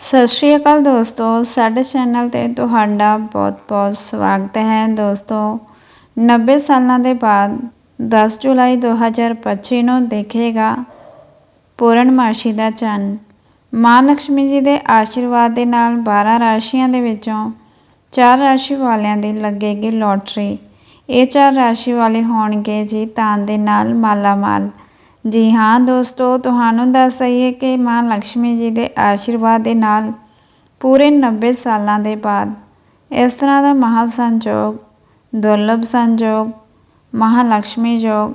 ਸਤਿ ਸ਼੍ਰੀ ਅਕਾਲ ਦੋਸਤੋ, ਸਾਡੇ ਚੈਨਲ ਤੇ ਤੁਹਾਡਾ ਬਹੁਤ-ਬਹੁਤ ਸਵਾਗਤ ਹੈ। ਦੋਸਤੋ 90 ਸਾਲਾਂ ਦੇ ਬਾਅਦ 10 ਜੁਲਾਈ 2025 ਨੂੰ ਦੇਖੇਗਾ ਪੂਰਨਮਾਸ਼ੀ ਦਾ ਚੰਨ। ਮਾਂ ਲక్ష్ਮੀ ਜੀ ਦੇ ਆਸ਼ੀਰਵਾਦ ਦੇ ਨਾਲ 12 ਰਾਸ਼ੀਆਂ ਦੇ ਵਿੱਚੋਂ ਚਾਰ ਰਾਸ਼ੀ ਵਾਲਿਆਂ ਦੀ ਲੱਗੇਗੀ ਲੋਟਰੀ। ਇਹ ਚਾਰ ਰਾਸ਼ੀ ਵਾਲੇ ਹੋਣਗੇ ਜੀ ਤਾਂ ਦੇ ਨਾਲ ਮਾਲਾ ਮਾਲ ਜੀ ਹਾਂ, ਦੋਸਤੋ, ਤੁਹਾਨੂੰ ਦੱਸ ਦਈਏ ਕਿ ਮਾਂ ਲక్ష్ਮੀ ਜੀ ਦੇ ਆਸ਼ੀਰਵਾਦ ਦੇ ਨਾਲ ਪੂਰੇ 90 ਸਾਲਾਂ ਦੇ ਬਾਅਦ ਇਸ ਤਰ੍ਹਾਂ ਦਾ ਮਹਾ ਸੰਜੋਗ, ਦੁਰਲਭ ਸੰਜੋਗ, ਮਹਾ ਲక్ష్ਮੀ ਯੋਗ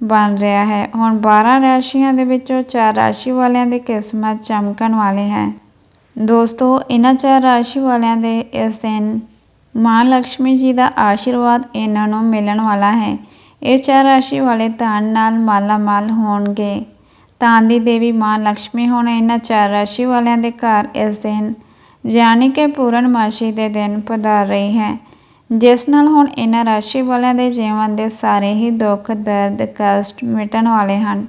ਬਣ ਰਿਹਾ ਹੈ। ਹੁਣ 12 ਰਾਸ਼ੀਆਂ ਦੇ ਵਿੱਚੋਂ ਚਾਰ ਰਾਸ਼ੀ ਵਾਲਿਆਂ ਦੀ ਕਿਸਮਤ ਚਮਕਣ ਵਾਲੇ ਹੈ। ਦੋਸਤੋ, ਇਹਨਾਂ ਚਾਰ ਰਾਸ਼ੀ ਵਾਲਿਆਂ ਦੇ ਇਸ ਦਿਨ ਮਾਂ ਲక్ష్ਮੀ ਜੀ ਦਾ ਆਸ਼ੀਰਵਾਦ ਇਹਨਾਂ ਨੂੰ ਮਿਲਣ ਵਾਲਾ ਹੈ। ਇਹ ਚਾਰ ਰਾਸ਼ੀ ਵਾਲੇ ਧਨ ਨਾਲ ਮਾਲਾਮਾਲ ਹੋਣਗੇ। ਤਾਂ ਦੀ ਦੇਵੀ ਮਾਂ ਲక్ష్ਮੀ ਹੁਣ ਇਹਨਾਂ ਚਾਰ ਰਾਸ਼ੀ ਵਾਲਿਆਂ ਦੇ ਘਰ ਇਸ ਦਿਨ ਯਾਨੀ ਕਿ ਪੂਰਨਮਾਸ਼ੀ ਦੇ ਦਿਨ ਪਧਾਰ ਰਹੀ ਹੈ। ਜਿਸ ਨਾਲ ਹੁਣ ਇਹਨਾਂ ਰਾਸ਼ੀ ਵਾਲਿਆਂ ਦੇ ਜੀਵਨ ਦੇ ਸਾਰੇ ਹੀ ਦੁੱਖ, ਦਰਦ, ਕਸ਼ਟ ਮਿਟਣ ਵਾਲੇ ਹਨ।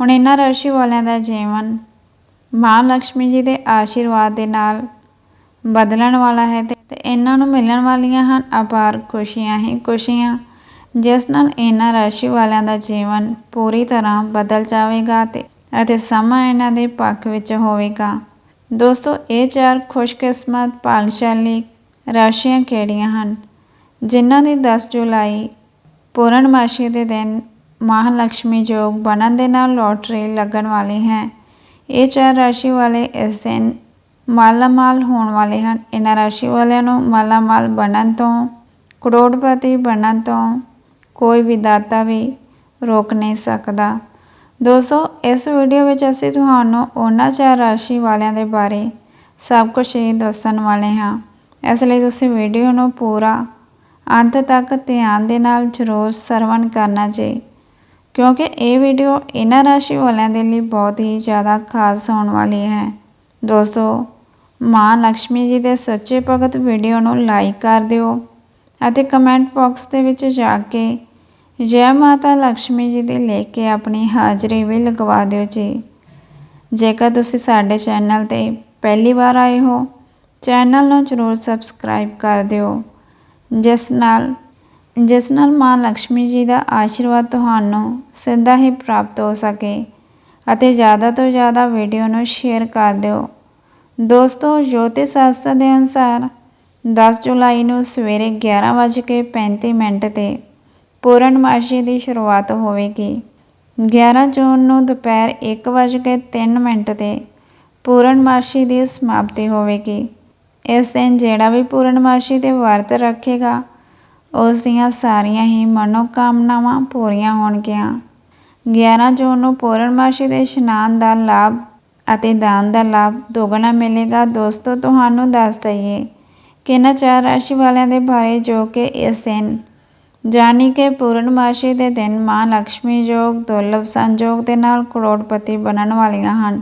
ਹੁਣ ਇਹਨਾਂ ਰਾਸ਼ੀ ਵਾਲਿਆਂ ਦਾ ਜੀਵਨ ਮਾਂ ਲక్ష్ਮੀ ਜੀ ਦੇ ਆਸ਼ੀਰਵਾਦ ਦੇ ਨਾਲ ਬਦਲਣ ਵਾਲਾ ਹੈ ਤੇ ਇਹਨਾਂ ਨੂੰ ਮਿਲਣ ਵਾਲੀਆਂ ਹਨ ਅਪਾਰ ਖੁਸ਼ੀਆਂ ਹੀ ਖੁਸ਼ੀਆਂ। ਜਿਸ ਨਾਲ ਇਹਨਾਂ ਰਾਸ਼ੀ ਵਾਲਿਆਂ ਦਾ ਜੀਵਨ ਪੂਰੀ ਤਰ੍ਹਾਂ ਬਦਲ ਜਾਵੇਗਾ ਤੇ ਅਤੇ ਸਮਾਂ ਇਹਨਾਂ ਦੇ ਪੱਖ ਵਿੱਚ ਹੋਵੇਗਾ। ਦੋਸਤੋ, ਇਹ ਚਾਰ ਖੁਸ਼ਕਿਸਮਤ ਭਾਗਸ਼ਾਲੀ ਰਾਸ਼ੀਆਂ ਕਿਹੜੀਆਂ ਹਨ? ਜਿਨ੍ਹਾਂ ਦੀ 10 ਜੁਲਾਈ ਪੂਰਨਮਾਸ਼ੀ ਦੇ ਦਿਨ ਮਹਾਲక్ష్ਮੀ ਯੋਗ ਬਣਨ ਦੇ ਨਾਲ ਲੋਟਰੀ ਲੱਗਣ ਵਾਲੀ ਹੈ। ਇਹ ਚਾਰ ਰਾਸ਼ੀ ਵਾਲੇ ਇਸ ਦਿਨ ਮਾਲਾਮਾਲ ਹੋਣ ਵਾਲੇ ਹਨ। ਇਹਨਾਂ ਰਾਸ਼ੀ ਵਾਲਿਆਂ ਨੂੰ ਮਾਲਾਮਾਲ ਬਣਨ ਤੋਂ, ਕਰੋੜਪਤੀ ਬਣਨ ਤੋਂ ਕੋਈ ਵੀ ਦਾਤਾ ਵੀ ਰੋਕ ਨਹੀਂ ਸਕਦਾ। ਦੋਸਤੋ, ਇਸ ਵੀਡੀਓ ਵਿੱਚ ਅਸੀਂ ਤੁਹਾਨੂੰ ਉਹਨਾਂ ਚਾਰ ਰਾਸ਼ੀ ਵਾਲਿਆਂ ਦੇ ਬਾਰੇ ਸਭ ਕੁਝ ਹੀ ਦੱਸਣ ਵਾਲੇ ਹਾਂ। ਇਸ ਲਈ ਤੁਸੀਂ ਵੀਡੀਓ ਨੂੰ ਪੂਰਾ ਅੰਤ ਤੱਕ ਧਿਆਨ ਦੇ ਨਾਲ ਜ਼ਰੂਰ ਸਰਵਣ ਕਰਨਾ ਜੇ, ਕਿਉਂਕਿ ਇਹ ਵੀਡੀਓ ਇਹਨਾਂ ਰਾਸ਼ੀ ਵਾਲਿਆਂ ਦੇ ਲਈ ਬਹੁਤ ਹੀ ਜ਼ਿਆਦਾ ਖਾਸ ਹੋਣ ਵਾਲੀ ਹੈ। ਦੋਸਤੋ, ਮਾਂ ਲక్ష్ਮੀ ਜੀ ਦੇ ਸੱਚੇ ਭਗਤ ਵੀਡੀਓ ਨੂੰ ਲਾਈਕ ਕਰ ਦਿਓ ਅਤੇ ਕਮੈਂਟ ਬਾਕਸ ਦੇ ਵਿੱਚ ਜਾ ਕੇ ਜੈ ਮਾਤਾ ਲక్ష్ਮੀ ਜੀ ਦੀ ਲੈ ਕੇ ਆਪਣੀ ਹਾਜ਼ਰੀ ਵੀ ਲਗਵਾ ਦਿਓ ਜੀ। ਜੇਕਰ ਤੁਸੀਂ ਸਾਡੇ ਚੈਨਲ ਤੇ ਪਹਿਲੀ ਵਾਰ ਆਏ ਹੋ, ਚੈਨਲ ਨੂੰ ਜ਼ਰੂਰ ਸਬਸਕ੍ਰਾਈਬ ਕਰ ਦਿਓ। ਜਿਸ ਨਾਲ ਜਿਸ ਨਾਲ ਮਾਂ ਲక్ష్ਮੀ ਜੀ ਦਾ ਆਸ਼ੀਰਵਾਦ ਤੁਹਾਨੂੰ ਸਿੱਧਾ ਹੀ ਪ੍ਰਾਪਤ ਹੋ ਸਕੇ ਅਤੇ ਜ਼ਿਆਦਾ ਤੋਂ ਜ਼ਿਆਦਾ ਵੀਡੀਓ ਨੂੰ ਸ਼ੇਅਰ ਕਰ ਦਿਓ। ਦੋਸਤੋ ਜੋਤੀ ਸ਼ਾਸਤਰ ਦੇ ਅਨੁਸਾਰ 10 ਜੁਲਾਈ ਨੂੰ ਸਵੇਰੇ 11:35 ਮਿੰਟ ਤੇ ਪੂਰਨਮਾਸ਼ੀ ਦੀ ਸ਼ੁਰੂਆਤ ਹੋਵੇਗੀ। 11 ਜੂਨ ਨੂੰ ਦੁਪਹਿਰ 1:03 ਮਿੰਟ ਤੇ ਪੂਰਨਮਾਸ਼ੀ ਦੀ ਸਮਾਪਤੀ ਹੋਵੇਗੀ। ਇਸ ਦਿਨ ਜਿਹੜਾ ਵੀ ਪੂਰਨਮਾਸ਼ੀ ਦੇ ਵਰਤ ਰੱਖੇਗਾ, ਉਸ ਦੀਆਂ ਸਾਰੀਆਂ ਹੀ ਮਨੋਕਾਮਨਾਵਾਂ ਪੂਰੀਆਂ ਹੋਣਗੀਆਂ। 11 ਜੂਨ ਨੂੰ ਪੂਰਨਮਾਸ਼ੀ ਦੇ ਇਸ਼ਨਾਨ ਦਾ ਲਾਭ ਅਤੇ ਦਾਨ ਦਾ ਲਾਭ ਦੁੱਗਣਾ ਮਿਲੇਗਾ। ਦੋਸਤੋ, ਤੁਹਾਨੂੰ ਦੱਸ ਦਈਏ ਕਿ ਇਹਨਾਂ ਚਾਰ ਰਾਸ਼ੀ ਵਾਲਿਆਂ ਦੇ ਬਾਰੇ ਜੋ ਕਿ ਇਸ ਦਿਨ ਜਾਨੀ ਕਿ ਪੂਰਨਮਾਸ਼ੀ ਦੇ ਦਿਨ ਮਾਂ ਲక్ష్ਮੀ ਯੋਗ ਦੁਰਲਭ ਸੰਜੋਗ ਦੇ ਨਾਲ ਕਰੋੜਪਤੀ ਬਣਨ ਵਾਲੀਆਂ ਹਨ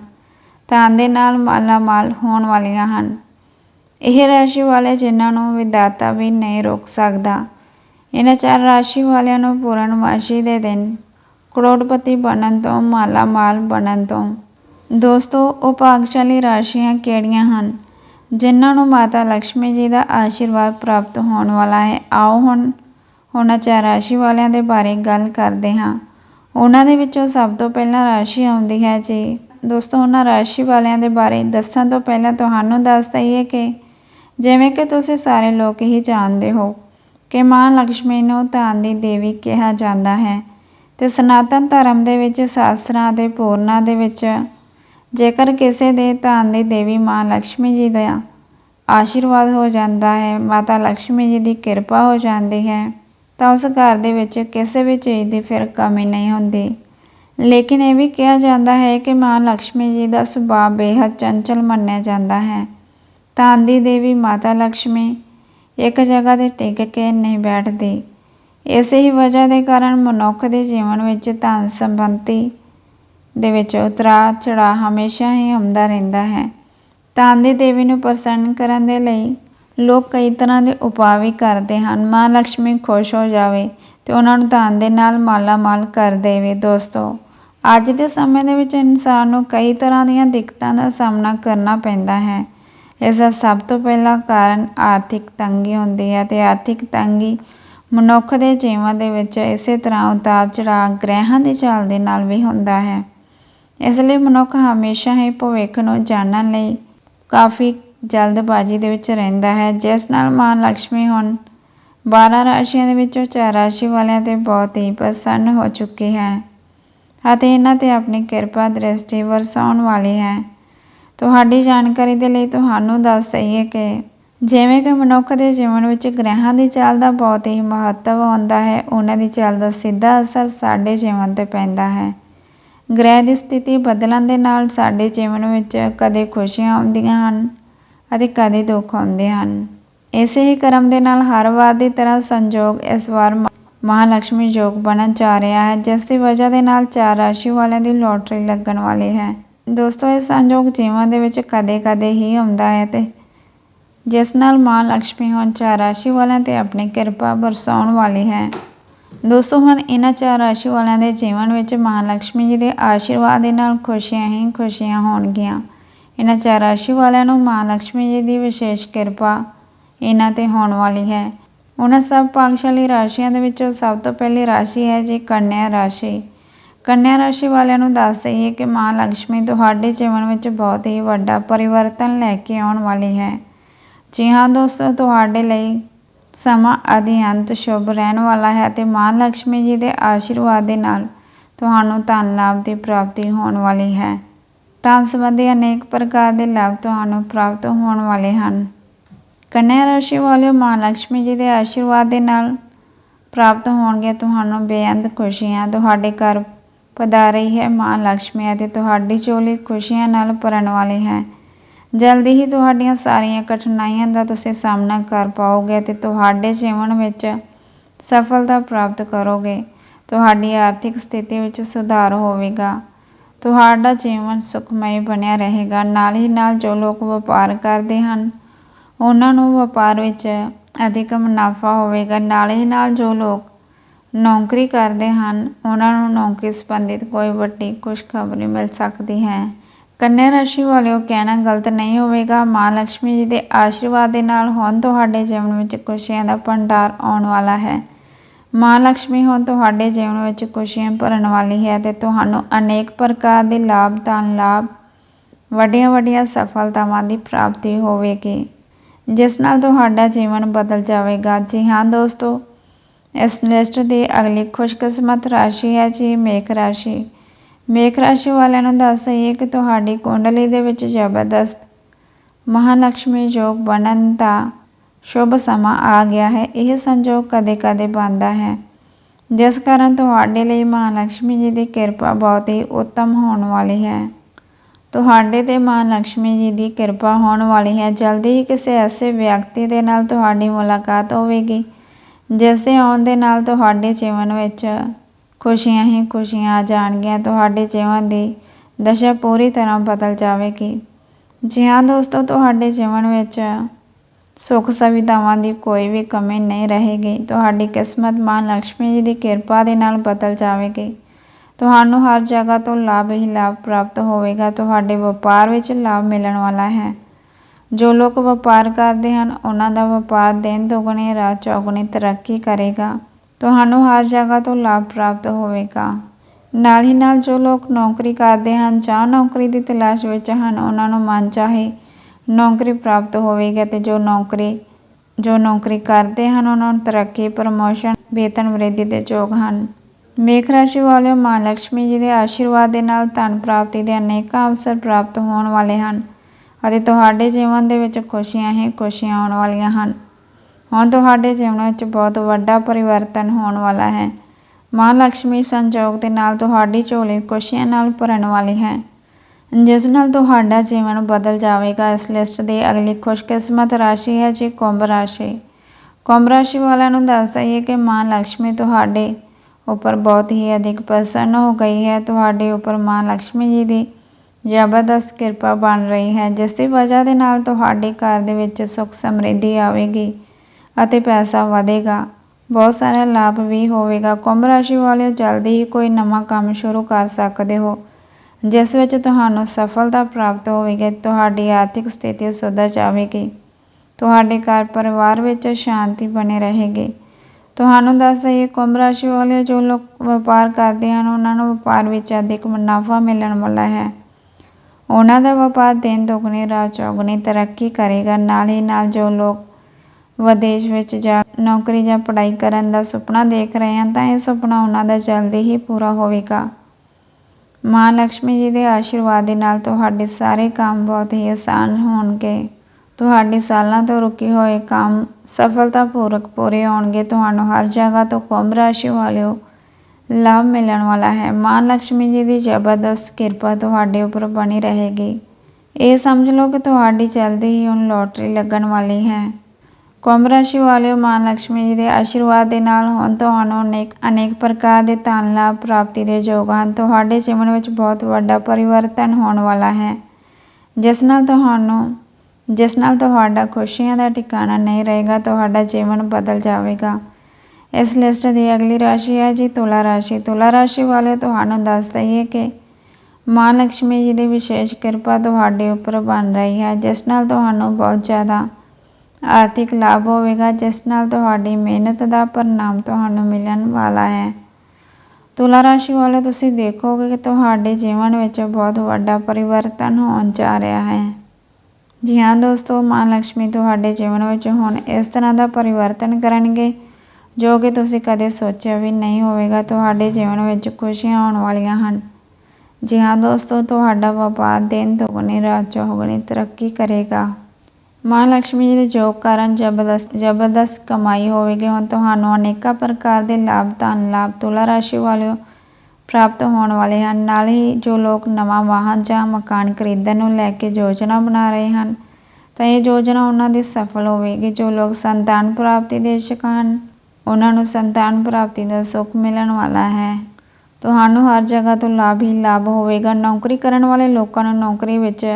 ਤਾਂ ਦੇ ਨਾਲ ਮਾਲਾਮਾਲ ਹੋਣ ਵਾਲੀਆਂ ਹਨ। ਇਹ ਰਾਸ਼ੀ ਵਾਲੇ ਜਿਨ੍ਹਾਂ ਨੂੰ ਵਿਦਾਤਾ ਵੀ ਨਹੀਂ ਰੋਕ ਸਕਦਾ, ਇਹਨਾਂ ਚਾਰ ਰਾਸ਼ੀ ਵਾਲਿਆਂ ਨੂੰ ਪੂਰਨਮਾਸ਼ੀ ਦੇ ਦਿਨ ਕਰੋੜਪਤੀ ਬਣਨ ਤੋਂ, ਮਾਲਾਮਾਲ ਬਣਨ ਤੋਂ। ਦੋਸਤੋ, ਉਹ ਭਾਗਸ਼ਾਲੀ ਰਾਸ਼ੀਆਂ ਕਿਹੜੀਆਂ ਹਨ, ਜਿਨ੍ਹਾਂ ਨੂੰ ਮਾਤਾ ਲక్ష్ਮੀ ਜੀ ਦਾ ਆਸ਼ੀਰਵਾਦ ਪ੍ਰਾਪਤ ਹੋਣ ਵਾਲਾ ਹੈ? ਆਓ ਹੁਣ ਉਹਨਾਂ ਚਾਰ ਰਾਸ਼ੀ ਵਾਲਿਆਂ ਦੇ ਬਾਰੇ ਗੱਲ ਕਰਦੇ ਹਾਂ। ਉਹਨਾਂ ਦੇ ਵਿੱਚੋਂ ਸਭ ਤੋਂ ਪਹਿਲਾਂ ਰਾਸ਼ੀ ਆਉਂਦੀ ਹੈ ਜੀ। ਦੋਸਤੋ, ਉਹਨਾਂ ਰਾਸ਼ੀ ਵਾਲਿਆਂ ਦੇ ਬਾਰੇ ਦੱਸਣ ਤੋਂ ਪਹਿਲਾਂ ਤੁਹਾਨੂੰ ਦੱਸ ਦਈਏ ਕਿ ਜਿਵੇਂ ਕਿ ਤੁਸੀਂ ਸਾਰੇ ਲੋਕ ਹੀ ਜਾਣਦੇ ਹੋ ਕਿ ਮਾਂ ਲక్ష్ਮੀ ਨੂੰ ਧਨ ਦੀ ਦੇਵੀ ਕਿਹਾ ਜਾਂਦਾ ਹੈ ਤੇ ਸਨਾਤਨ ਧਰਮ ਦੇ ਵਿੱਚ, ਸ਼ਾਸਤਰਾਂ ਦੇ ਪੂਰਨਾ ਦੇ ਵਿੱਚ ਜੇਕਰ ਕਿਸੇ ਦੇ ਧਨ ਦੀ ਦੇਵੀ ਮਾਂ ਲక్ష్ਮੀ ਜੀ ਦਾ ਆਸ਼ੀਰਵਾਦ ਹੋ ਜਾਂਦਾ ਹੈ, ਮਾਤਾ ਲక్ష్ਮੀ ਜੀ ਦੀ ਕਿਰਪਾ ਹੋ ਜਾਂਦੀ ਹੈ। ਤਾਂ ਉਸ ਘਰ ਦੇ ਵਿੱਚ ਕਿਸੇ ਵੀ ਚੀਜ਼ ਦੀ ਫਿਰ ਕਮੀ ਨਹੀਂ ਹੁੰਦੀ। ਲੇਕਿਨ ਇਹ ਵੀ ਕਿਹਾ ਜਾਂਦਾ ਹੈ ਕਿ ਮਾਂ ਲక్ష్ਮੀ ਜੀ ਦਾ ਸੁਭਾਅ ਬੇਹੱਦ ਚੰਚਲ ਮੰਨਿਆ ਜਾਂਦਾ ਹੈ। ਤਾਂ ਆਂਦੀ ਦੇਵੀ ਮਾਤਾ ਲక్ష్ਮੀ ਇੱਕ ਜਗ੍ਹਾ ਤੇ ਟਿਕ ਕੇ ਨਹੀਂ ਬੈਠਦੀ। ਇਸੇ ਹੀ ਵਜ੍ਹਾ ਦੇ ਕਾਰਨ ਮਨੁੱਖ ਦੇ ਜੀਵਨ ਵਿੱਚ ਧਨ ਸੰਬੰਧੀ ਦੇ ਵਿੱਚ ਉਤਰਾ ਚੜਾ ਹਮੇਸ਼ਾ ਹੀ ਹੁੰਦਾ ਰਹਿੰਦਾ ਹੈ। ਤਾਂ ਆਂਦੀ ਦੇਵੀ ਨੂੰ ਪ੍ਰਸੰਨ ਕਰਨ ਦੇ ਲਈ ਲੋਕ ਕਈ ਤਰ੍ਹਾਂ ਦੇ ਉਪਾਅ ਵੀ ਕਰਦੇ ਹਨ। ਮਾਂ ਲక్ష్ਮੀ ਖੁਸ਼ ਹੋ ਜਾਵੇ ਤੇ ਉਹਨਾਂ ਨੂੰ ਧਨ ਦੇ ਨਾਲ ਮਾਲਾ ਮਾਲ ਕਰ ਦੇਵੇ। ਦੋਸਤੋ, ਅੱਜ ਦੇ ਸਮੇਂ ਦੇ ਵਿੱਚ ਇਨਸਾਨ ਨੂੰ ਕਈ ਤਰ੍ਹਾਂ ਦੀਆਂ ਦਿੱਕਤਾਂ ਦਾ ਸਾਹਮਣਾ ਕਰਨਾ ਪੈਂਦਾ ਹੈ। ਇਸ ਦਾ ਸਭ ਤੋਂ ਪਹਿਲਾ ਕਾਰਨ ਆਰਥਿਕ ਤੰਗੀ ਹੁੰਦੀ ਹੈ ਤੇ ਆਰਥਿਕ ਤੰਗੀ ਮਨੁੱਖ ਦੇ ਜੀਵਨ ਦੇ ਵਿੱਚ ਇਸੇ ਤਰ੍ਹਾਂ ਉਤਾਰ ਚੜਾਅ ਗ੍ਰਹਿਾਂ ਦੀ ਚਾਲ ਦੇ ਨਾਲ ਵੀ ਹੁੰਦਾ ਹੈ। ਇਸ ਲਈ ਮਨੁੱਖ ਹਮੇਸ਼ਾ ਹੀ ਭਵਿੱਖ ਨੂੰ ਜਾਣਨ ਲਈ ਕਾਫੀ ਜਲਦਬਾਜ਼ੀ ਦੇ ਵਿੱਚ ਰਹਿੰਦਾ ਹੈ, ਜਿਸ ਨਾਲ ਮਾਂ ਲక్ష్ਮੀ ਹੁਣ 12 ਰਾਸ਼ੀਆਂ ਦੇ ਵਿੱਚੋਂ ਚਾਰ ਰਾਸ਼ੀ ਵਾਲਿਆਂ ਤੇ ਬਹੁਤ ਹੀ ਪ੍ਰਸੰਨ ਹੋ ਚੁੱਕੀ ਹੈ ਅਤੇ ਇਹਨਾਂ ਤੇ ਆਪਣੀ ਕਿਰਪਾ ਦ੍ਰਿਸ਼ਟੀ ਵਰਸਾਉਣ ਵਾਲੀ ਹੈ। ਤੁਹਾਡੀ ਜਾਣਕਾਰੀ ਦੇ ਲਈ ਤੁਹਾਨੂੰ ਦੱਸ ਦਈਏ ਕਿ ਜਿਵੇਂ ਕਿ ਮਨੁੱਖ ਦੇ ਜੀਵਨ ਵਿੱਚ ਗ੍ਰਹਿਾਂ ਦੀ ਚਾਲ ਦਾ ਬਹੁਤ ਹੀ ਮਹੱਤਵ ਹੁੰਦਾ ਹੈ, ਉਹਨਾਂ ਦੀ ਚਾਲ ਦਾ ਸਿੱਧਾ ਅਸਰ ਸਾਡੇ ਜੀਵਨ ਤੇ ਪੈਂਦਾ ਹੈ। ਗ੍ਰਹਿ ਦੀ ਸਥਿਤੀ ਬਦਲਣ ਦੇ ਨਾਲ ਸਾਡੇ ਜੀਵਨ ਵਿੱਚ ਕਦੇ ਖੁਸ਼ੀਆਂ ਆਉਂਦੀਆਂ ਹਨ ਅਤੇ ਕਦੇ ਦੁੱਖ ਆਉਂਦੇ ਹਨ। ਇਸੇ ਹੀ ਕਰਮ ਦੇ ਨਾਲ ਹਰ ਵਾਰ ਦੀ ਤਰ੍ਹਾਂ ਸੰਜੋਗ ਇਸ ਵਾਰ ਮਹਾਲక్ష్ਮੀ ਯੋਗ ਬਣਨ ਜਾ ਰਿਹਾ ਹੈ, ਜਿਸ ਦੀ ਵਜ੍ਹਾ ਦੇ ਨਾਲ ਚਾਰ ਰਾਸ਼ੀ ਵਾਲਿਆਂ ਦੀ ਲੋਟਰੀ ਲੱਗਣ ਵਾਲੀ ਹੈ। ਦੋਸਤੋ, ਇਹ ਸੰਜੋਗ ਜੀਵਨ ਦੇ ਵਿੱਚ ਕਦੇ-ਕਦੇ ਹੀ ਆਉਂਦਾ ਹੈ ਤੇ ਜਿਸ ਨਾਲ ਮਾਂ ਲక్ష్ਮੀ ਹੁਣ ਚਾਰ ਰਾਸ਼ੀ ਵਾਲਿਆਂ ਤੇ ਆਪਣੀ ਕਿਰਪਾ ਬਰਸਾਉਣ ਵਾਲੀ ਹੈ। ਦੋਸਤੋ, ਹੁਣ ਇਹਨਾਂ ਚਾਰ ਰਾਸ਼ੀ ਵਾਲਿਆਂ ਦੇ ਜੀਵਨ ਵਿੱਚ ਮਹਾਲక్ష్ਮੀ ਜੀ ਦੇ ਆਸ਼ੀਰਵਾਦ ਦੇ ਨਾਲ ਖੁਸ਼ੀਆਂ ਹੀ ਖੁਸ਼ੀਆਂ ਹੋਣਗੀਆਂ। ਇਹਨਾਂ ਚਾਰ ਰਾਸ਼ੀ ਵਾਲਿਆਂ ਨੂੰ ਮਾਂ ਲక్ష్ਮੀ ਜੀ ਦੀ ਵਿਸ਼ੇਸ਼ ਕਿਰਪਾ ਇਹਨਾਂ ਤੇ ਹੋਣ ਵਾਲੀ ਹੈ। ਉਹਨਾਂ ਸਭ ਭਾਗਸ਼ਾਲੀ ਰਾਸ਼ੀਆਂ ਦੇ ਵਿੱਚੋਂ ਸਭ ਤੋਂ ਪਹਿਲੀ ਰਾਸ਼ੀ ਹੈ ਜੀ ਕੰਨਿਆ ਰਾਸ਼ੀ। ਕੰਨਿਆ ਰਾਸ਼ੀ ਵਾਲਿਆਂ ਨੂੰ ਦੱਸ ਦਈਏ ਕਿ ਮਾਂ ਲక్ష్ਮੀ ਤੁਹਾਡੇ ਜੀਵਨ ਵਿੱਚ ਬਹੁਤ ਹੀ ਵੱਡਾ ਪਰਿਵਰਤਨ ਲੈ ਕੇ ਆਉਣ ਵਾਲੀ ਹੈ। ਜੀ ਹਾਂ ਦੋਸਤੋ, ਤੁਹਾਡੇ ਲਈ ਸਮਾਂ ਅਧਿਅੰਤ ਸ਼ੁਭ ਰਹਿਣ ਵਾਲਾ ਹੈ ਤੇ ਮਾਂ ਲక్ష్ਮੀ ਜੀ ਦੇ ਆਸ਼ੀਰਵਾਦ ਦੇ ਨਾਲ ਤੁਹਾਨੂੰ ਧਨ ਲਾਭ ਦੀ ਪ੍ਰਾਪਤੀ ਹੋਣ ਵਾਲੀ ਹੈ। ਧਨ ਸੰਬੰਧੀ ਅਨੇਕ ਪ੍ਰਕਾਰ ਦੇ ਲਾਭ ਤੁਹਾਨੂੰ ਪ੍ਰਾਪਤ ਹੋਣ ਵਾਲੇ ਹਨ। ਕੰਨਿਆ ਰਾਸ਼ੀ ਵਾਲੇ ਮਾਂ ਲక్ష్ਮੀ ਜੀ ਦੇ ਆਸ਼ੀਰਵਾਦ ਦੇ ਨਾਲ ਪ੍ਰਾਪਤ ਹੋਣਗੇ ਤੁਹਾਨੂੰ ਬੇਅੰਤ ਖੁਸ਼ੀਆਂ ਤੁਹਾਡੇ ਘਰ ਪਧਾ ਰਹੀ ਹੈ। ਮਾਂ ਲక్ష్ਮੀ ਅਤੇ ਤੁਹਾਡੀ ਚੋਲੀ ਖੁਸ਼ੀਆਂ ਨਾਲ ਭਰਨ ਵਾਲੀ ਹੈ। ਜਲਦੀ ਹੀ ਤੁਹਾਡੀਆਂ ਸਾਰੀਆਂ ਕਠਿਨਾਈਆਂ ਦਾ ਤੁਸੀਂ ਸਾਹਮਣਾ ਕਰ ਪਾਓਗੇ ਅਤੇ ਤੁਹਾਡੇ ਜੀਵਨ ਵਿੱਚ ਸਫਲਤਾ ਪ੍ਰਾਪਤ ਕਰੋਗੇ। ਤੁਹਾਡੀ ਆਰਥਿਕ ਸਥਿਤੀ ਵਿੱਚ ਸੁਧਾਰ ਹੋਵੇਗਾ। ਤੁਹਾਡਾ ਜੀਵਨ ਸੁਖਮਈ ਬਣਿਆ ਰਹੇਗਾ। ਨਾਲ ਹੀ ਨਾਲ ਜੋ ਲੋਕ ਵਪਾਰ ਕਰਦੇ ਹਨ, ਉਹਨਾਂ ਨੂੰ ਵਪਾਰ ਵਿੱਚ ਅਧਿਕ ਮੁਨਾਫਾ ਹੋਵੇਗਾ। ਨਾਲ ਹੀ ਨਾਲ ਜੋ ਲੋਕ ਨੌਕਰੀ ਕਰਦੇ ਹਨ, ਉਹਨਾਂ ਨੂੰ ਨੌਕਰੀ ਸੰਬੰਧਿਤ ਕੋਈ ਵੱਡੀ ਖੁਸ਼ਖਬਰੀ ਮਿਲ ਸਕਦੀ ਹੈ। ਕੰਨਿਆ ਰਾਸ਼ੀ ਵਾਲਿਓ, ਕਹਿਣਾ ਗਲਤ ਨਹੀਂ ਹੋਵੇਗਾ। ਮਾਂ ਲక్ష్ਮੀ ਜੀ ਦੇ ਆਸ਼ੀਰਵਾਦ ਦੇ ਨਾਲ ਹੁਣ ਤੁਹਾਡੇ ਜੀਵਨ ਵਿੱਚ ਖੁਸ਼ੀਆਂ ਦਾ ਭੰਡਾਰ ਆਉਣ ਵਾਲਾ ਹੈ। ਮਾਂ ਲక్ష్ਮੀ ਹੁਣ ਤੁਹਾਡੇ ਜੀਵਨ ਵਿੱਚ ਖੁਸ਼ੀਆਂ ਭਰਨ ਵਾਲੀ ਹੈ ਤੇ ਤੁਹਾਨੂੰ ਅਨੇਕ ਪ੍ਰਕਾਰ ਦੇ ਲਾਭ ਧਨ ਲਾਭ, ਵੱਡੀਆਂ ਵੱਡੀਆਂ ਸਫਲਤਾਵਾਂ ਦੀ ਪ੍ਰਾਪਤੀ ਹੋਵੇਗੀ। ਜਿਸ ਨਾਲ ਤੁਹਾਡਾ ਜੀਵਨ ਬਦਲ ਜਾਵੇਗਾ। ਜੀ ਹਾਂ ਦੋਸਤੋ, ਇਸ ਲਿਸਟ ਦੀ ਅਗਲੀ ਖੁਸ਼ਕਿਸਮਤ ਰਾਸ਼ੀ ਹੈ ਜੀ ਮੇਖ ਰਾਸ਼ੀ। ਮੇਖ ਰਾਸ਼ੀ ਵਾਲਿਆਂ ਨੂੰ ਦੱਸ ਦਈਏ ਕਿ ਤੁਹਾਡੀ ਕੁੰਡਲੀ ਦੇ ਵਿੱਚ ਜ਼ਬਰਦਸਤ ਮਹਾਲక్ష్ਮੀ ਯੋਗ ਬਣਨ ਦਾ ਸ਼ੁਭ ਸਮਾਂ ਆ ਗਿਆ ਹੈ। ਇਹ ਸੰਜੋਗ ਕਦੇ-ਕਦੇ ਬਣਦਾ ਹੈ। ਜਿਸ ਕਾਰਨ ਤੁਹਾਡੇ ਲਈ ਮਾਂ ਮਹਾਲక్ష్ਮੀ ਜੀ ਦੀ ਕਿਰਪਾ ਬਹੁਤ ਹੀ ਉੱਤਮ ਹੋਣ ਵਾਲੀ ਹੈ। ਤੁਹਾਡੇ ਤੇ ਮਾਂ ਮਹਾਲక్ష్ਮੀ ਜੀ ਦੀ ਕਿਰਪਾ ਹੋਣ ਵਾਲੀ ਹੈ। ਜਲਦੀ ਹੀ ਕਿਸੇ ਐਸੇ ਵਿਅਕਤੀ ਦੇ ਨਾਲ ਤੁਹਾਡੀ ਮੁਲਾਕਾਤ ਹੋਵੇਗੀ, ਜਿਸ ਦੇ ਆਉਣ ਦੇ ਨਾਲ ਤੁਹਾਡੇ ਜੀਵਨ ਵਿੱਚ ਖੁਸ਼ੀਆਂ ਹੀ ਖੁਸ਼ੀਆਂ ਆ ਜਾਣਗੀਆਂ। ਤੁਹਾਡੇ ਜੀਵਨ ਦੀ ਦਸ਼ਾ ਪੂਰੀ ਤਰ੍ਹਾਂ ਬਦਲ ਜਾਵੇਗੀ। ਜੀ ਹਾਂ ਦੋਸਤੋ, ਤੁਹਾਡੇ ਜੀਵਨ ਵਿੱਚ ਸੁੱਖ ਸੁਵਿਧਾਵਾਂ ਦੀ ਕੋਈ ਵੀ ਕਮੀ ਨਹੀਂ ਰਹੇਗੀ। ਤੁਹਾਡੀ ਕਿਸਮਤ ਮਾਂ ਲక్ష్ਮੀ ਜੀ ਦੀ ਕਿਰਪਾ ਦੇ ਨਾਲ ਬਦਲ ਜਾਵੇਗੀ। ਤੁਹਾਨੂੰ ਹਰ ਜਗ੍ਹਾ ਤੋਂ ਲਾਭ ਹੀ ਲਾਭ ਪ੍ਰਾਪਤ ਹੋਵੇਗਾ। ਤੁਹਾਡੇ ਵਪਾਰ ਵਿੱਚ ਲਾਭ ਮਿਲਣ ਵਾਲਾ ਹੈ। ਜੋ ਲੋਕ ਵਪਾਰ ਕਰਦੇ ਹਨ, ਉਹਨਾਂ ਦਾ ਵਪਾਰ ਦਿਨ ਦੁਗਣੀ, ਰਾਤ ਚੌਗੁਣੀ ਤਰੱਕੀ ਕਰੇਗਾ। ਤੁਹਾਨੂੰ ਹਰ ਜਗ੍ਹਾ ਤੋਂ ਲਾਭ ਪ੍ਰਾਪਤ ਹੋਵੇਗਾ। ਨਾਲ ਹੀ ਨਾਲ ਜੋ ਲੋਕ ਨੌਕਰੀ ਕਰਦੇ ਹਨ ਜਾਂ ਨੌਕਰੀ ਦੀ ਤਲਾਸ਼ ਵਿੱਚ ਹਨ, ਉਹਨਾਂ ਨੂੰ ਮਨ ਚਾਹੇ ਨੌਕਰੀ ਪ੍ਰਾਪਤ ਹੋਵੇਗੀ ਅਤੇ ਜੋ ਨੌਕਰੀ ਜੋ ਨੌਕਰੀ ਕਰਦੇ ਹਨ, ਉਹਨਾਂ ਨੂੰ ਤਰੱਕੀ, ਪ੍ਰਮੋਸ਼ਨ, ਵੇਤਨ ਵ੍ਰਿੱਧੀ ਦੇ ਯੋਗ ਹਨ। ਮੇਖ ਰਾਸ਼ੀ ਵਾਲੇ ਮਾਂ ਲక్ష్ਮੀ ਜੀ ਦੇ ਆਸ਼ੀਰਵਾਦ ਦੇ ਨਾਲ ਧਨ ਪ੍ਰਾਪਤੀ ਦੇ ਅਨੇਕਾਂ ਅਵਸਰ ਪ੍ਰਾਪਤ ਹੋਣ ਵਾਲੇ ਹਨ ਅਤੇ ਤੁਹਾਡੇ ਜੀਵਨ ਦੇ ਵਿੱਚ ਖੁਸ਼ੀਆਂ ਹੀ ਖੁਸ਼ੀਆਂ ਆਉਣ ਵਾਲੀਆਂ ਹਨ। ਹੁਣ ਤੁਹਾਡੇ ਜੀਵਨ ਵਿੱਚ ਬਹੁਤ ਵੱਡਾ ਪਰਿਵਰਤਨ ਹੋਣ ਵਾਲਾ ਹੈ। ਮਾਂ ਲక్ష్ਮੀ ਸੰਯੋਗ ਦੇ ਨਾਲ ਤੁਹਾਡੀ ਝੋਲੀ ਖੁਸ਼ੀਆਂ ਨਾਲ ਭਰਨ ਵਾਲੀ ਹੈ। ਜਿਸ ਨਾਲ ਤੁਹਾਡਾ ਜੀਵਨ ਬਦਲ ਜਾਵੇਗਾ, ਇਸ ਲਿਸਟ ਦੀ ਅਗਲੀ ਖੁਸ਼ਕਿਸਮਤ ਰਾਸ਼ੀ ਹੈ ਜੀ ਕੁੰਭ ਰਾਸ਼ੀ। ਕੁੰਭ ਰਾਸ਼ੀ ਵਾਲਿਆਂ ਨੂੰ ਦੱਸਦਾ ਹੈ ਕਿ ਮਾਂ ਲక్ష్ਮੀ ਤੁਹਾਡੇ ਉੱਪਰ ਬਹੁਤ ਹੀ ਅਧਿਕ ਪ੍ਰਸੰਨ ਹੋ ਗਈ ਹੈ। ਤੁਹਾਡੇ ਉੱਪਰ ਮਾਂ ਲక్ష్ਮੀ ਜੀ ਦੀ ਜ਼ਬਰਦਸਤ ਕਿਰਪਾ ਬਣ ਰਹੀ ਹੈ, ਜਿਸ ਦੀ ਵਜ੍ਹਾ ਦੇ ਨਾਲ ਤੁਹਾਡੇ ਘਰ ਦੇ ਵਿੱਚ ਸੁੱਖ ਸਮਰਿੱਧੀ ਆਵੇਗੀ ਅਤੇ ਪੈਸਾ ਵਧੇਗਾ। ਬਹੁਤ ਸਾਰਾ ਲਾਭ ਵੀ ਹੋਵੇਗਾ। ਕੁੰਭ ਰਾਸ਼ੀ ਵਾਲਿਓ ਜਲਦੀ ਹੀ ਕੋਈ ਨਵਾਂ ਕੰਮ ਸ਼ੁਰੂ ਕਰ ਸਕਦੇ ਹੋ। ਜਿਸ ਵਿੱਚ ਤੁਹਾਨੂੰ ਸਫਲਤਾ ਪ੍ਰਾਪਤ ਹੋਵੇਗੀ, ਤੁਹਾਡੀ ਆਰਥਿਕ ਸਥਿਤੀ ਸੁਧਰ ਜਾਵੇਗੀ, ਤੁਹਾਡੇ ਘਰ ਪਰਿਵਾਰ ਵਿੱਚ ਸ਼ਾਂਤੀ ਬਣੇ ਰਹੇਗੀ। ਤੁਹਾਨੂੰ ਦੱਸ ਦਈਏ, ਕੁੰਭ ਰਾਸ਼ੀ ਵਾਲੇ ਜੋ ਲੋਕ ਵਪਾਰ ਕਰਦੇ ਹਨ, ਉਹਨਾਂ ਨੂੰ ਵਪਾਰ ਵਿੱਚ ਅਧਿਕ ਮੁਨਾਫਾ ਮਿਲਣ ਵਾਲਾ ਹੈ। ਉਹਨਾਂ ਦਾ ਵਪਾਰ ਦਿਨ ਦੁਗਣੀ, ਰਾਤ ਚੌਗੁਣੀ ਤਰੱਕੀ ਕਰੇਗਾ। ਨਾਲ ਹੀ ਨਾਲ ਜੋ ਲੋਕ ਵਿਦੇਸ਼ ਵਿੱਚ ਜਾ ਨੌਕਰੀ ਜਾਂ ਪੜ੍ਹਾਈ ਕਰਨ ਦਾ ਸੁਪਨਾ ਦੇਖ ਰਹੇ ਹਨ, ਤਾਂ ਇਹ ਸੁਪਨਾ ਉਹਨਾਂ ਦਾ ਜਲਦੀ ਹੀ ਪੂਰਾ ਹੋਵੇਗਾ। ਮਾਂ ਲక్ష్ਮੀ ਜੀ ਦੇ ਆਸ਼ੀਰਵਾਦ ਦੇ ਨਾਲ ਤੁਹਾਡੇ ਸਾਰੇ ਕੰਮ ਬਹੁਤ ਹੀ ਆਸਾਨ ਹੋਣਗੇ। ਤੁਹਾਡੇ ਸਾਲਾਂ ਤੋਂ ਰੁਕੇ ਹੋਏ ਕੰਮ ਸਫਲਤਾ ਸਫਲਤਾਪੂਰਵਕ ਪੂਰੇ ਹੋਣਗੇ। ਤੁਹਾਨੂੰ ਹਰ ਜਗ੍ਹਾ ਤੋਂ ਕੁੰਭ ਰਾਸ਼ੀ ਵਾਲਿਓ ਲਾਭ ਮਿਲਣ ਵਾਲਾ ਹੈ। ਮਾਂ ਲక్ష్ਮੀ ਜੀ ਦੀ ਜ਼ਬਰਦਸਤ ਕਿਰਪਾ ਤੁਹਾਡੇ ਉੱਪਰ ਬਣੀ ਰਹੇਗੀ। ਇਹ ਸਮਝ ਲਓ ਕਿ ਤੁਹਾਡੀ ਚਲਦੀ ਹੀ ਹੁਣ ਲੋਟਰੀ ਲੱਗਣ ਵਾਲੀ ਹੈ। ਕੁੰਭ ਰਾਸ਼ੀ ਵਾਲਿਓ ਮਾਂ ਲక్ష్ਮੀ ਜੀ ਦੇ ਆਸ਼ੀਰਵਾਦ ਦੇ ਨਾਲ ਹੁਣ ਤੁਹਾਨੂੰ ਅਨੇਕ ਅਨੇਕ ਪ੍ਰਕਾਰ ਦੇ ਧਨ ਲਾਭ ਪ੍ਰਾਪਤੀ ਦੇ ਯੋਗ ਹਨ। ਤੁਹਾਡੇ ਜੀਵਨ ਵਿੱਚ ਬਹੁਤ ਵੱਡਾ ਪਰਿਵਰਤਨ ਹੋਣ ਵਾਲਾ ਹੈ। ਜਿਸ ਨਾਲ ਤੁਹਾਨੂੰ, ਜਿਸ ਨਾਲ ਤੁਹਾਡਾ ਖੁਸ਼ੀਆਂ ਦਾ ਟਿਕਾਣਾ ਨਹੀਂ ਰਹੇਗਾ, ਤੁਹਾਡਾ ਜੀਵਨ ਬਦਲ ਜਾਵੇਗਾ। ਇਸ ਲਿਸਟ ਦੀ ਅਗਲੀ ਰਾਸ਼ੀ ਹੈ ਜੀ ਤੁਲਾ ਰਾਸ਼ੀ। ਤੁਲਾ ਰਾਸ਼ੀ ਵਾਲੇ ਤੁਹਾਨੂੰ ਦੱਸ ਦਈਏ ਕਿ ਮਾਂ ਲక్ష్ਮੀ ਜੀ ਦੀ ਵਿਸ਼ੇਸ਼ ਕਿਰਪਾ ਤੁਹਾਡੇ ਉੱਪਰ ਬਣ ਰਹੀ ਹੈ, ਜਿਸ ਨਾਲ ਤੁਹਾਨੂੰ ਬਹੁਤ ਜ਼ਿਆਦਾ ਆਰਥਿਕ ਲਾਭ ਹੋਵੇਗਾ, ਜਿਸ ਨਾਲ ਤੁਹਾਡੀ ਮਿਹਨਤ ਦਾ ਪਰਿਣਾਮ ਤੁਹਾਨੂੰ ਮਿਲਣ ਵਾਲਾ ਹੈ। ਤੁਲਾ ਰਾਸ਼ੀ ਵਾਲੇ, ਤੁਸੀਂ ਦੇਖੋਗੇ ਕਿ ਤੁਹਾਡੇ ਜੀਵਨ ਵਿੱਚ ਬਹੁਤ ਵੱਡਾ ਪਰਿਵਰਤਨ ਹੋਣ ਜਾ ਰਿਹਾ ਹੈ। ਜੀ ਹਾਂ ਦੋਸਤੋ, ਮਾਂ ਲక్ష్ਮੀ ਤੁਹਾਡੇ ਜੀਵਨ ਵਿੱਚ ਹੁਣ ਇਸ ਤਰ੍ਹਾਂ ਦਾ ਪਰਿਵਰਤਨ ਕਰਨਗੇ, ਜੋ ਕਿ ਤੁਸੀਂ ਕਦੇ ਸੋਚਿਆ ਵੀ ਨਹੀਂ ਹੋਵੇਗਾ, ਤੁਹਾਡੇ ਜੀਵਨ ਵਿੱਚ ਖੁਸ਼ੀਆਂ ਆਉਣ ਵਾਲੀਆਂ ਹਨ। ਜੀ ਹਾਂ ਦੋਸਤੋ, ਤੁਹਾਡਾ ਵਪਾਰ ਦਿਨ ਦੁਗਣੀ, ਰਾਤ ਚੌਗੁਣੀ ਤਰੱਕੀ ਕਰੇਗਾ। ਮਾਂ ਲక్ష్ਮੀ ਜੀ ਦੇ ਯੋਗ ਕਾਰਨ ਜ਼ਬਰਦਸਤ ਜ਼ਬਰਦਸਤ ਕਮਾਈ ਹੋਵੇਗੀ। ਹੁਣ ਤੁਹਾਨੂੰ ਅਨੇਕਾਂ ਪ੍ਰਕਾਰ ਦੇ ਲਾਭ, ਧਨ ਲਾਭ, ਤੁਲਾ ਰਾਸ਼ੀ ਵਾਲਿਓ ਪ੍ਰਾਪਤ ਹੋਣ ਵਾਲੇ ਹਨ। ਨਾਲ ਹੀ ਜੋ ਲੋਕ ਨਵਾਂ ਵਾਹਨ ਜਾਂ ਮਕਾਨ ਖਰੀਦਣ ਨੂੰ ਲੈ ਕੇ ਯੋਜਨਾ ਬਣਾ ਰਹੇ ਹਨ, ਤਾਂ ਇਹ ਯੋਜਨਾ ਉਹਨਾਂ ਦੀ ਸਫਲ ਹੋਵੇਗੀ। ਜੋ ਲੋਕ ਸੰਤਾਨ ਪ੍ਰਾਪਤੀ ਦੇ ਇੱਛੁਕ ਹਨ, ਉਹਨਾਂ ਨੂੰ ਸੰਤਾਨ ਪ੍ਰਾਪਤੀ ਦਾ ਸੁੱਖ ਮਿਲਣ ਵਾਲਾ ਹੈ। ਤੁਹਾਨੂੰ ਹਰ ਜਗ੍ਹਾ ਤੋਂ ਲਾਭ ਹੀ ਲਾਭ ਹੋਵੇਗਾ। ਨੌਕਰੀ ਕਰਨ ਵਾਲੇ ਲੋਕਾਂ ਨੂੰ ਨੌਕਰੀ ਵਿੱਚ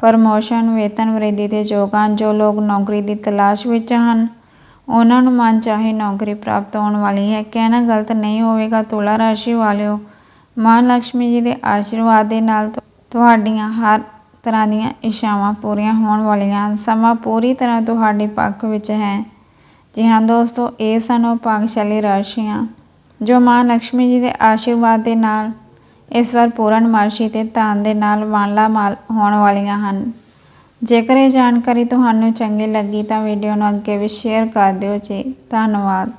ਪ੍ਰਮੋਸ਼ਨ ਵੇਤਨ ਵ੍ਰਿਧੀ ਤੇ ਯੋਗਦਾਨ ਜੋ ਲੋਕ ਨੌਕਰੀ ਦੀ ਤਲਾਸ਼ ਵਿੱਚ ਹਨ, ਉਹਨਾਂ ਨੂੰ ਮਨ ਚਾਹੇ ਨੌਕਰੀ ਪ੍ਰਾਪਤ ਹੋਣ ਵਾਲੀ ਹੈ। ਕਹਿਣਾ ਗਲਤ ਨਹੀਂ ਹੋਵੇਗਾ, ਤੁਲਾ ਰਾਸ਼ੀ ਵਾਲਿਓ, ਮਾਂ ਲక్ష్ਮੀ ਜੀ ਦੇ ਆਸ਼ੀਰਵਾਦ ਦੇ ਨਾਲ ਤੁਹਾਡੀਆਂ ਹਰ ਤਰ੍ਹਾਂ ਦੀਆਂ ਇਸ਼ਾਵਾਂ ਪੂਰੀਆਂ ਹੋਣ ਵਾਲੀਆਂ ਹਨ। ਸਮਾਂ ਪੂਰੀ ਤਰ੍ਹਾਂ ਤੁਹਾਡੇ ਪੱਖ ਵਿੱਚ ਹੈ। ਜੀ ਹਾਂ ਦੋਸਤੋ, ਇਹ ਸਨ ਉਹ ਭਾਗਸ਼ਾਲੀ ਰਾਸ਼ੀਆਂ ਜੋ ਮਾਂ ਲక్ష్ਮੀ ਜੀ ਦੇ ਆਸ਼ੀਰਵਾਦ ਦੇ ਨਾਲ ਇਸ ਵਾਰ ਪੂਰਨਮਾਸ਼ੀ ਤੇ ਧਨ ਦੇ ਨਾਲ ਮਾਲਾ ਮਾਲ ਹੋਣ ਵਾਲੀਆਂ ਹਨ। ਜੇਕਰ ਇਹ ਜਾਣਕਾਰੀ ਤੁਹਾਨੂੰ ਚੰਗੀ ਲੱਗੀ ਤਾਂ ਵੀਡੀਓ ਨੂੰ ਅੱਗੇ ਵੀ ਸ਼ੇਅਰ ਕਰ ਦਿਓ ਜੀ। ਧੰਨਵਾਦ।